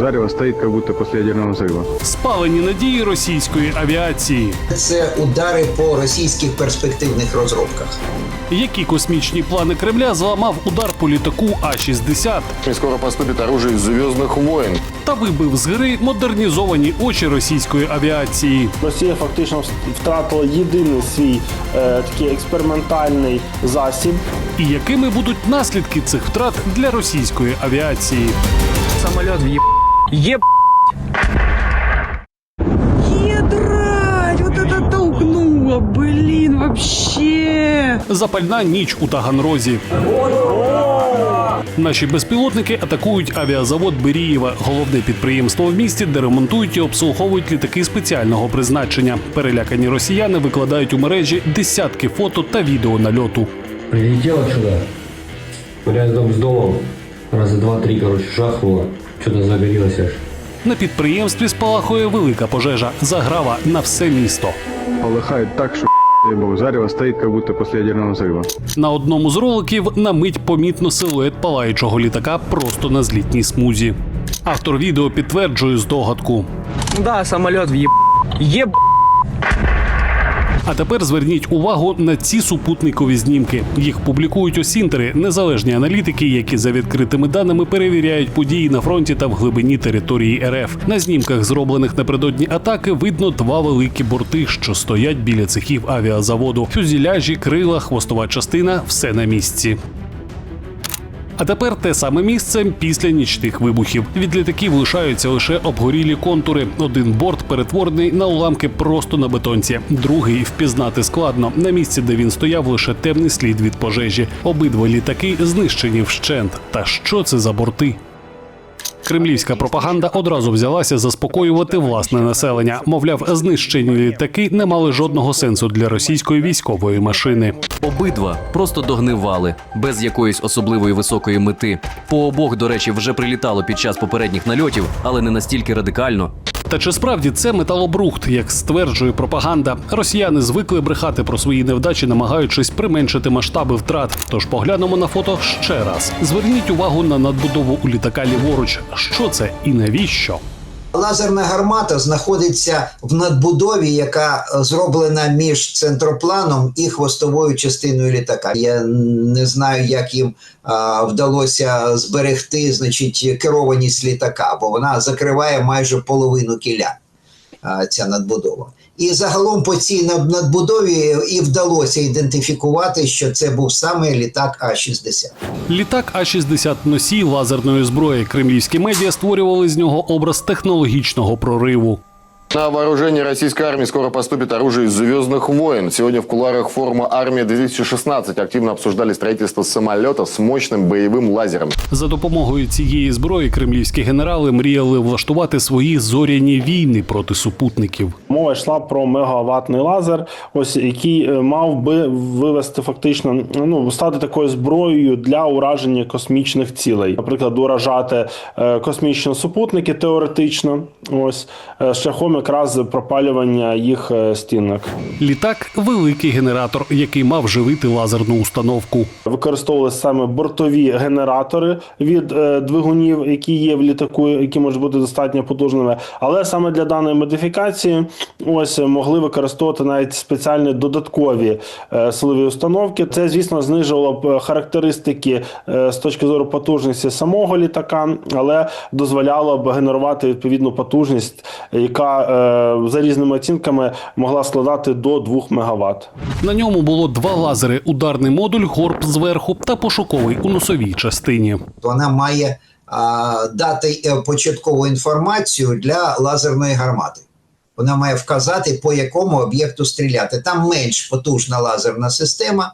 зарево стоит, как будто после ядерного взрыва. Спалені надії російської авіації. Це удари по російських перспективних розробках. Які космічні плани Кремля зламав удар по літаку А-60 И скоро поступит оружие из «Звездных войн». та вибив з гри модернізовані очі російської авіації. Росія фактично втратила єдиний свій е, такий експериментальний засіб. І якими будуть наслідки цих втрат для російської авіації? Самолет въеб... Еб... Едрать, вот это толкнуло, блин, вообще. Запальна ніч у Таганрозі. Наші безпілотники атакують авіазавод Берієва, головне підприємство в місті, де ремонтують і обслуговують літаки спеціального призначення. Перелякані росіяни викладають у мережі десятки фото та відео нальоту. Прилетела сюда, рядом с домом, раза два-три, короче, жахнуло, что-то загорелось аж. На підприємстві спалахує велика пожежа, заграва на все місто. Полыхает так, что дай бог, зарево стоит, как будто после ядерного взрыва. На одному з роликів на мить помітно силует палаючого літака просто на злітній смузі. Автор відео підтверджує здогадку. Да, самолет въеб... Еб... А тепер зверніть увагу на ці супутникові знімки. Їх публікують осінтери, незалежні аналітики, які за відкритими даними перевіряють події на фронті та в глибині території РФ. На знімках, зроблених напередодні атаки, видно два великі борти, що стоять біля цехів авіазаводу. Фюзіляжі, крила, хвостова частина все на місці. А тепер те саме місце після нічних вибухів. Від літаків лишаються лише обгорілі контури. Один борт перетворений на уламки просто на бетонці. Другий впізнати складно. На місці, де він стояв, лише темний слід від пожежі. Обидва літаки знищені вщент. Та що це за борти? Кремлівська пропаганда одразу взялася заспокоювати власне населення. Мовляв, знищені літаки не мали жодного сенсу для російської військової машини. Обидва просто догнивали без якоїсь особливої високої мети. По обох, до речі, вже прилітало під час попередніх нальотів, але не настільки радикально. Та чи справді це металобрухт, як стверджує пропаганда? Росіяни звикли брехати про свої невдачі, намагаючись применшити масштаби втрат. Тож поглянемо на фото ще раз. Зверніть увагу на надбудову у літака ліворуч. Що це і навіщо? Лазерна гармата знаходиться в надбудові, яка е, зроблена між центропланом і хвостовою частиною літака. Я не знаю, як їм а, вдалося зберегти значить, керованість літака, бо вона закриває майже половину кіля. А, Ця надбудова. І загалом по цій надбудові і вдалося ідентифікувати, що це був саме літак А-60. Літак А-60 носій лазерної зброї. Кремлівські медіа створювали з нього образ технологічного прориву. На вооружение российской армии скоро поступит оружие из «Звездных войн». Сегодня в куларах форума «Армия-2016» активно обсуждали строительство самолета с мощным боевым лазером. За допомогою цієї зброї кремлівські генерали мріяли влаштувати свої зоряні війни проти супутників. Мова йшла про мегаватний лазер, ось який е, мав би вивести фактично ну стати такою зброєю для ураження космічних цілей, наприклад, уражати е, космічні супутники теоретично, ось е, шляхом якраз пропалювання їх е, стінок. Літак великий генератор, який мав живити лазерну установку. Використовували саме бортові генератори від е, двигунів, які є в літаку, які можуть бути достатньо потужними. Але саме для даної модифікації ось е, могли використовувати навіть спеціальні додаткові силові установки. Це, звісно, знижувало б характеристики з точки зору потужності самого літака, але дозволяло б генерувати відповідну потужність, яка за різними оцінками могла складати до 2 МВт. На ньому було два лазери: ударний модуль, горб зверху та пошуковий у носовій частині. вона має дати е, початкову інформацію для лазерної гармати. Вона має вказати, по якому об'єкту стріляти. Там менш потужна лазерна система,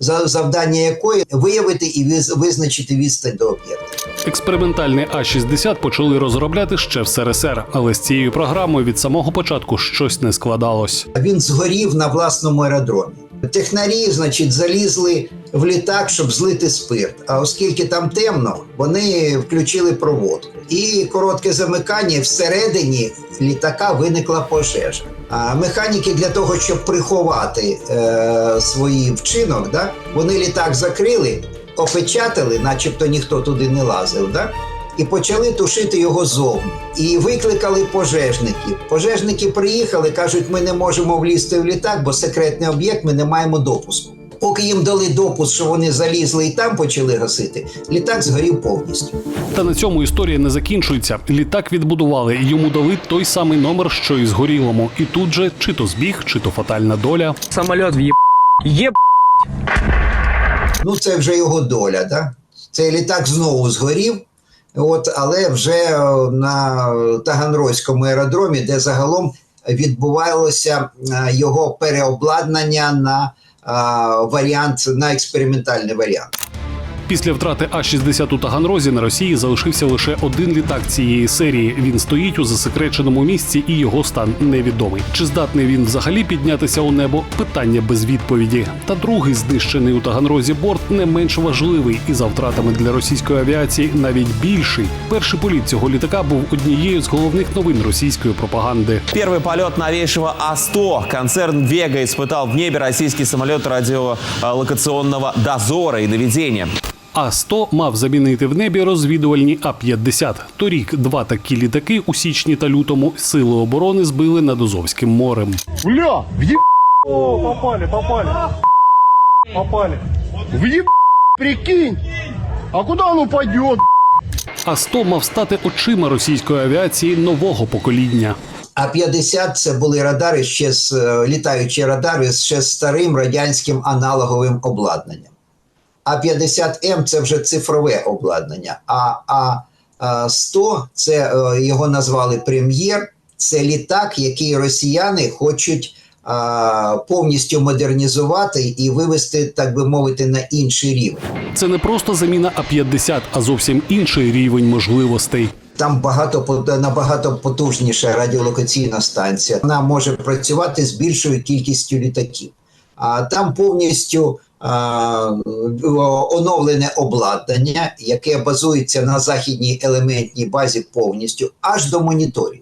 завдання якої виявити і виз- визначити відстань до об'єкта. Експериментальний А-60 почали розробляти ще в СРСР, але з цією програмою від самого початку щось не складалось. Він згорів на власному аеродромі. Технарі, значить, залізли в літак, щоб злити спирт. А оскільки там темно, вони включили проводку. І коротке замикання всередині літака виникла пожежа. А механіки для того, щоб приховати е, свій вчинок, да, вони літак закрили, опечатали, начебто ніхто туди не лазив. Да? і почали тушити його зовні. І викликали пожежників. Пожежники приїхали, кажуть, ми не можемо влізти в літак, бо секретний об'єкт, ми не маємо допуску. Поки їм дали допуск, що вони залізли і там почали гасити, літак згорів повністю. Та на цьому історія не закінчується. Літак відбудували, йому дали той самий номер, що і згорілому. І тут же чи то збіг, чи то фатальна доля. Самолет въеб... Еб... Ну, це вже його доля. Да? Цей літак знову згорів, от, але вже е, на Таганрозькому аеродромі, де загалом відбувалося е, його переобладнання на варіант, на експериментальний варіант. Після втрати А-60 у Таганрозі на Росії залишився лише один літак цієї серії. Він стоїть у засекреченому місці, і його стан невідомий. Чи здатний він взагалі піднятися у небо? Питання без відповіді. Та другий знищений у Таганрозі борт не менш важливий і за втратами для російської авіації навіть більший. Перший політ цього літака був однією з головних новин російської пропаганди. Первый полет новейшего А-100. Концерн «Вега» испытал в небе российский самолет радиолокационного дозора и наведения. А-100 мав замінити в небі розвідувальні А-50. Торік два такі літаки у січні та лютому сили оборони збили над Азовським морем. Бля, в'їб... О, попали, попали. Попали. В'їб... Прикинь. А куда он упадет? А-100 мав стати очима російської авіації нового покоління. А 50 це були радари ще з е, літаючі радари ще з старим радянським аналоговим обладнанням. А 50М це вже цифрове обладнання. А А 100 це е, його назвали прем'єр. Це літак, який росіяни хочуть а, повністю модернізувати і вивести, так би мовити, на інший рівень. Це не просто заміна А-50, а зовсім інший рівень можливостей. Там багато набагато потужніша радіолокаційна станція. Вона може працювати з більшою кількістю літаків. А там повністю а, оновлене обладнання, яке базується на західній елементній базі повністю, аж до моніторів.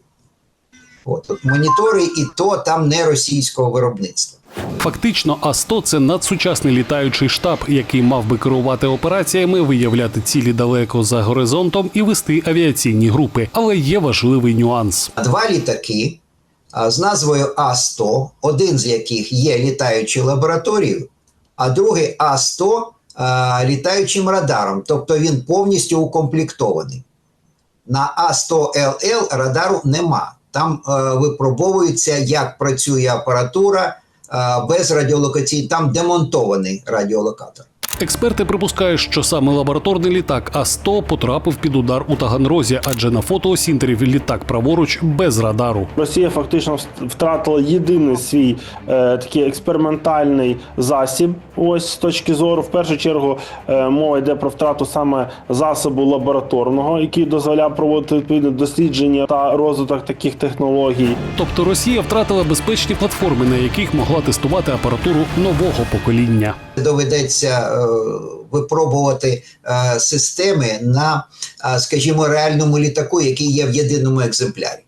От, от монітори, і то там не російського виробництва. Фактично, А-100 – це надсучасний літаючий штаб, який мав би керувати операціями, виявляти цілі далеко за горизонтом і вести авіаційні групи. Але є важливий нюанс. Два літаки з назвою А-100, один з яких є літаючою лабораторією, а другий А-100 а, літаючим радаром, тобто він повністю укомплектований. На А-100ЛЛ радару нема. Там е, випробовується, як працює апаратура е, без радіолокації, там демонтований радіолокатор. Експерти припускають, що саме лабораторний літак А-100 потрапив під удар у Таганрозі, адже на фото осінтерів літак праворуч без радару. Росія фактично втратила єдиний свій е, такий експериментальний засіб. Ось з точки зору, в першу чергу, е, мова йде про втрату саме засобу лабораторного, який дозволяв проводити відповідне дослідження та розвиток таких технологій. Тобто Росія втратила безпечні платформи, на яких могла тестувати апаратуру нового покоління. доведеться е, випробувати е, системи на, е, скажімо, реальному літаку, який є в єдиному екземплярі.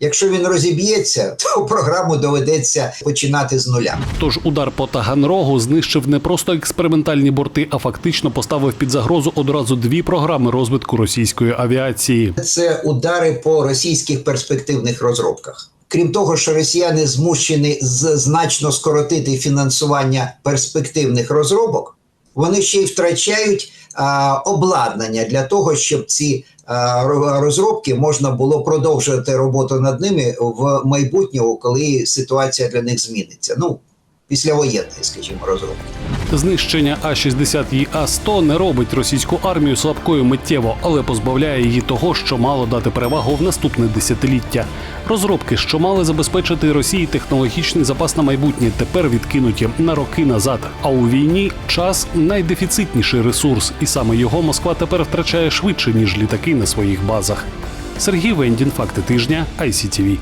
Якщо він розіб'ється, то програму доведеться починати з нуля. Тож удар по Таганрогу знищив не просто експериментальні борти, а фактично поставив під загрозу одразу дві програми розвитку російської авіації. Це удари по російських перспективних розробках. Крім того, що росіяни змушені значно скоротити фінансування перспективних розробок, вони ще й втрачають обладнання для того, щоб ці розробки можна було продовжувати роботу над ними в майбутньому, коли ситуація для них зміниться. Ну, післявоєнної, скажімо, розробки. Знищення А-60 і А-100 не робить російську армію слабкою миттєво, але позбавляє її того, що мало дати перевагу в наступне десятиліття. Розробки, що мали забезпечити Росії технологічний запас на майбутнє, тепер відкинуті на роки назад. А у війні час найдефіцитніший ресурс, і саме його Москва тепер втрачає швидше ніж літаки на своїх базах. Сергій Вендін, факти тижня, ICTV.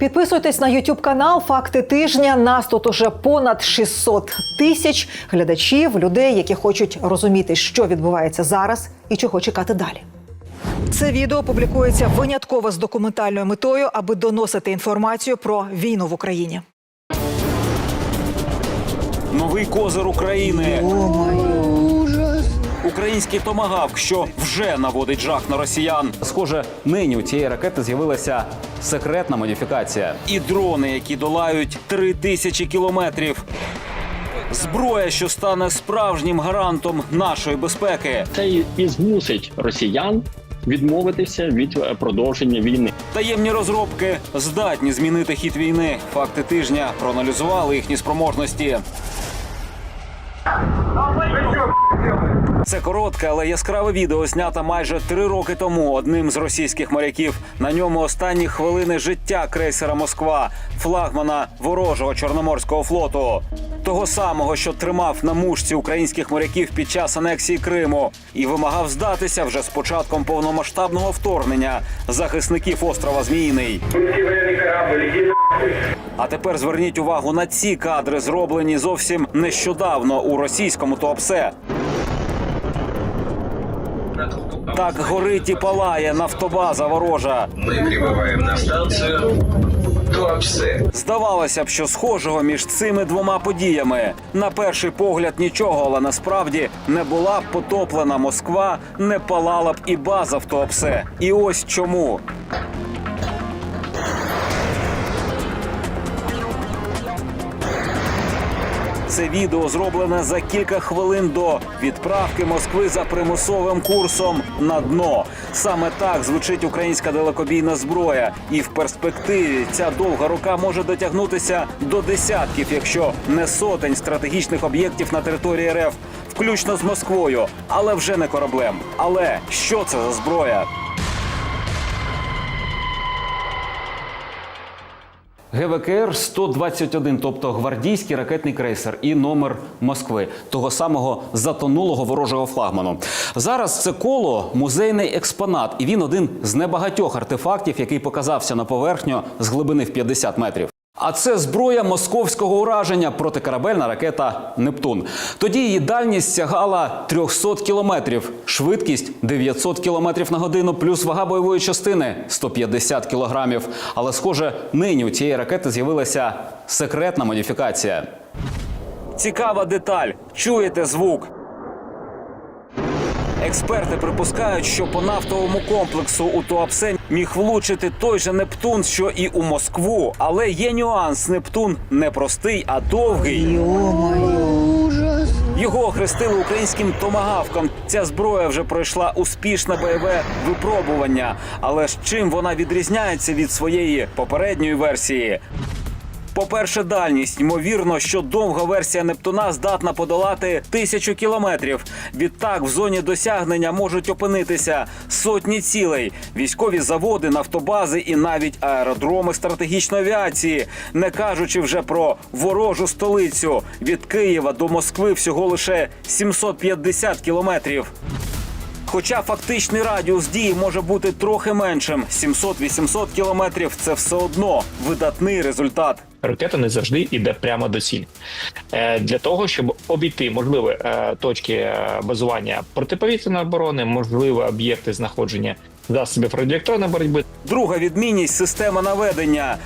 Підписуйтесь на YouTube канал Факти тижня. Нас тут уже понад 600 тисяч глядачів, людей, які хочуть розуміти, що відбувається зараз і чого чекати далі. Це відео публікується винятково з документальною метою, аби доносити інформацію про війну в Україні. Новий козир України. Український томагавк, що вже наводить жах на росіян. Схоже, нині у цієї ракети з'явилася секретна модифікація. І дрони, які долають три тисячі кілометрів. Зброя, що стане справжнім гарантом нашої безпеки. Це і, змусить росіян відмовитися від е, продовження війни. Таємні розробки здатні змінити хід війни. Факти тижня проаналізували їхні спроможності. Це коротке, але яскраве відео знято майже три роки тому одним з російських моряків. На ньому останні хвилини життя крейсера Москва, флагмана ворожого чорноморського флоту. Того самого, що тримав на мушці українських моряків під час анексії Криму і вимагав здатися вже з початком повномасштабного вторгнення захисників острова Зміїний. А тепер зверніть увагу на ці кадри, зроблені зовсім нещодавно у російському Туапсе. Так горить і палає нафтобаза ворожа. Ми прибуваємо на станцію. Туапсе. Здавалося б, що схожого між цими двома подіями на перший погляд нічого, але насправді не була б потоплена Москва, не палала б і база в Туапсе. І ось чому. Це відео зроблене за кілька хвилин до відправки Москви за примусовим курсом на дно. Саме так звучить українська далекобійна зброя, і в перспективі ця довга рука може дотягнутися до десятків, якщо не сотень стратегічних об'єктів на території РФ, включно з Москвою, але вже не кораблем. Але що це за зброя? ГВКР 121, тобто гвардійський ракетний крейсер і номер Москви, того самого затонулого ворожого флагману. Зараз це коло музейний експонат, і він один з небагатьох артефактів, який показався на поверхню з глибини в 50 метрів. А це зброя московського ураження протикорабельна ракета Нептун. Тоді її дальність сягала 300 кілометрів, швидкість 900 кілометрів на годину, плюс вага бойової частини 150 кілограмів. Але, схоже, нині у цієї ракети з'явилася секретна модифікація. Цікава деталь. Чуєте звук? Експерти припускають, що по нафтовому комплексу у Туапсе міг влучити той же Нептун, що і у Москву. Але є нюанс: Нептун не простий, а довгий. Його охрестили українським томагавком. Ця зброя вже пройшла успішне бойове випробування. Але з чим вона відрізняється від своєї попередньої версії? По-перше, дальність. Ймовірно, що довга версія Нептуна здатна подолати тисячу кілометрів. Відтак в зоні досягнення можуть опинитися сотні цілей, військові заводи, нафтобази і навіть аеродроми стратегічної авіації, не кажучи вже про ворожу столицю. Від Києва до Москви всього лише 750 кілометрів. Хоча фактичний радіус дії може бути трохи меншим 700-800 кілометрів це все одно видатний результат. Ракета не завжди йде прямо до цілі. Е, Для того, щоб обійти можливі е, точки е, базування протиповітряної оборони, можливі об'єкти знаходження засобів радіоелектронної боротьби, Друга відмінність система наведення.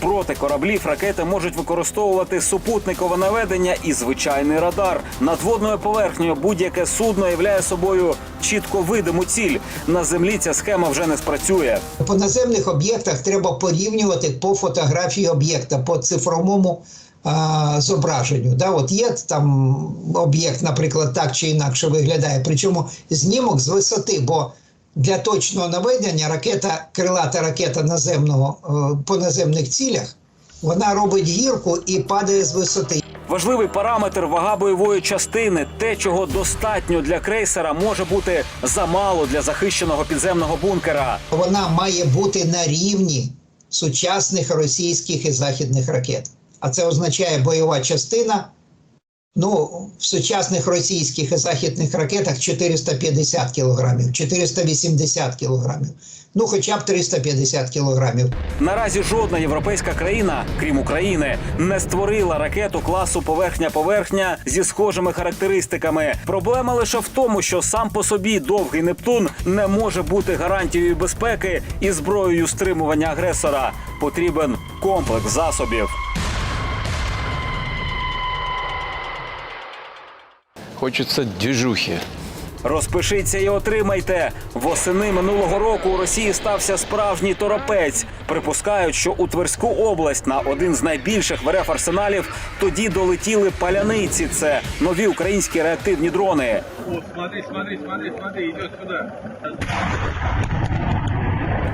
Проти кораблів ракети можуть використовувати супутникове наведення і звичайний радар. Над водною поверхнею будь-яке судно являє собою чітко видиму ціль. На землі ця схема вже не спрацює. По наземних об'єктах треба порівнювати по фотографії об'єкта, по цифровому а, зображенню. Да? От є там об'єкт, наприклад, так чи інакше виглядає. Причому знімок з висоти, бо для точного наведення ракета, крилата ракета наземного е, по наземних цілях, вона робить гірку і падає з висоти. Важливий параметр вага бойової частини. Те, чого достатньо для крейсера, може бути замало для захищеного підземного бункера. Вона має бути на рівні сучасних російських і західних ракет. А це означає бойова частина. Ну, в сучасних російських і західних ракетах 450 кілограмів, 480 кілограмів, ну хоча б 350 кілограмів. Наразі жодна європейська країна, крім України, не створила ракету класу поверхня-поверхня зі схожими характеристиками. Проблема лише в тому, що сам по собі довгий Нептун не може бути гарантією безпеки і зброєю стримування агресора. Потрібен комплекс засобів. Хочется движухи. Розпишіться і отримайте. Восени минулого року у Росії стався справжній торопець. Припускають, що у Тверську область на один з найбільших в РФ арсеналів тоді долетіли паляниці. Це нові українські реактивні дрони. Смотри, смотри, смотри, смотри, йде сюда.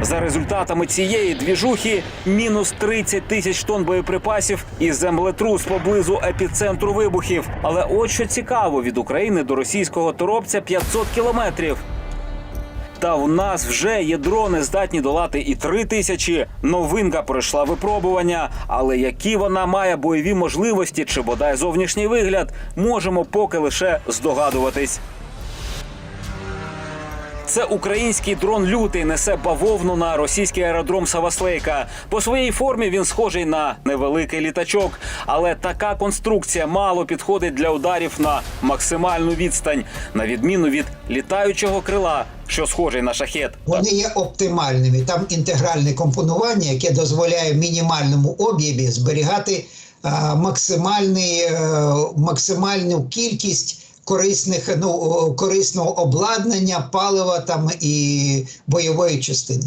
За результатами цієї двіжухи мінус 30 тисяч тонн боєприпасів і землетрус поблизу епіцентру вибухів. Але от що цікаво, від України до російського торопця 500 кілометрів. Та в нас вже є дрони, здатні долати і три тисячі. Новинка пройшла випробування. Але які вона має бойові можливості чи бодай зовнішній вигляд, можемо поки лише здогадуватись. Це український дрон лютий несе бавовну на російський аеродром Саваслейка. По своїй формі він схожий на невеликий літачок, але така конструкція мало підходить для ударів на максимальну відстань, на відміну від літаючого крила, що схожий на шахет. Вони є оптимальними. Там інтегральне компонування, яке дозволяє мінімальному об'ємі зберігати максимальний, е, максимальну кількість корисних ну, корисного обладнання, палива там і бойової частини.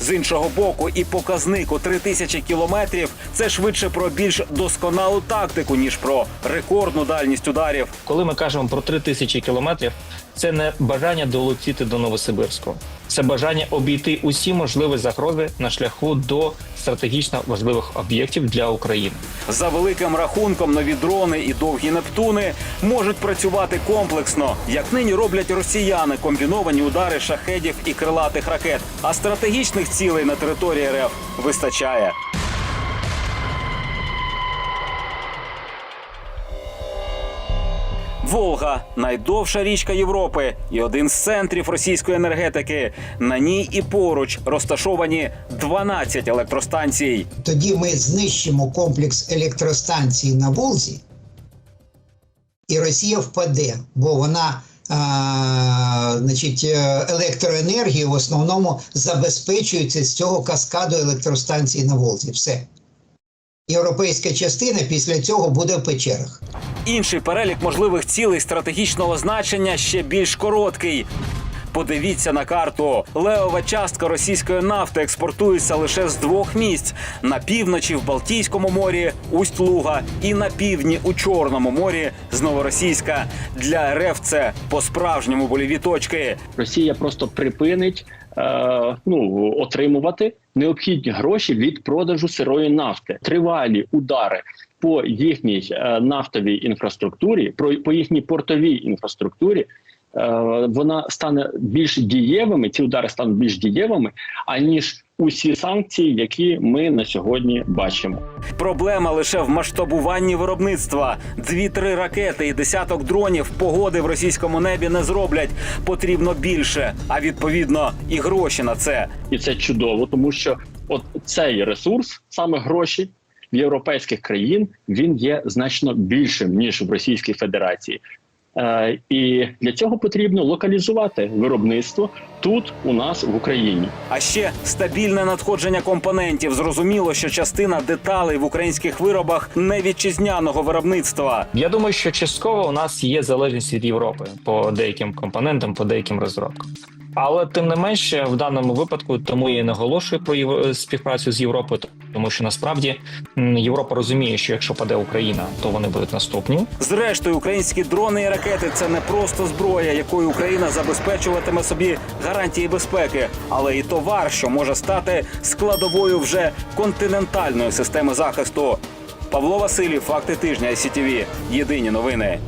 З іншого боку, і показник у 3000 кілометрів це швидше про більш досконалу тактику, ніж про рекордну дальність ударів. Коли ми кажемо про 3000 кілометрів, це не бажання долетіти до Новосибирського, це бажання обійти усі можливі загрози на шляху до стратегічно важливих об'єктів для України. За великим рахунком, нові дрони і довгі нептуни можуть працювати комплексно, як нині роблять росіяни, комбіновані удари шахедів і крилатих ракет. А стратегічних цілей на території РФ вистачає. Волга найдовша річка Європи і один з центрів російської енергетики. На ній і поруч розташовані 12 електростанцій. Тоді ми знищимо комплекс електростанцій на Волзі, і Росія впаде, бо вона а, значить, е, електроенергію в основному забезпечується з цього каскаду електростанцій на Волзі. Все. Європейська частина після цього буде в печерах. Інший перелік можливих цілей стратегічного значення ще більш короткий. Подивіться на карту. Левова частка російської нафти експортується лише з двох місць: на півночі в Балтійському морі, Усть-Луга, і на півдні у Чорному морі з Новоросійська. Для РФ це по-справжньому боліві точки. Росія просто припинить е, ну, отримувати необхідні гроші від продажу сирої нафти. Тривалі удари по їхній е, нафтовій інфраструктурі, по їхній портовій інфраструктурі. Е, Вона стане більш дієвими. Ці удари стануть більш дієвими, аніж усі санкції, які ми на сьогодні бачимо. Проблема лише в масштабуванні виробництва. Дві-три ракети і десяток дронів погоди в російському небі не зроблять. Потрібно більше, а відповідно і гроші на це. і це чудово, тому що от цей ресурс, саме гроші в європейських країн, він є значно більшим ніж в Російській Федерації. Е, і для цього потрібно локалізувати виробництво тут, у нас в Україні. А ще стабільне надходження компонентів. Зрозуміло, що частина деталей в українських виробах не вітчизняного виробництва. Я думаю, що частково у нас є залежність від Європи по деяким компонентам, по деяким розробкам. Але тим не менше, в даному випадку тому я і наголошую про співпрацю з Європою, тому що насправді Європа розуміє, що якщо паде Україна, то вони будуть наступні. Зрештою, українські дрони і ракети це не просто зброя, якою Україна забезпечуватиме собі гарантії безпеки, але і товар, що може стати складовою вже континентальної системи захисту. Павло Василів, факти тижня ICTV. Єдині новини.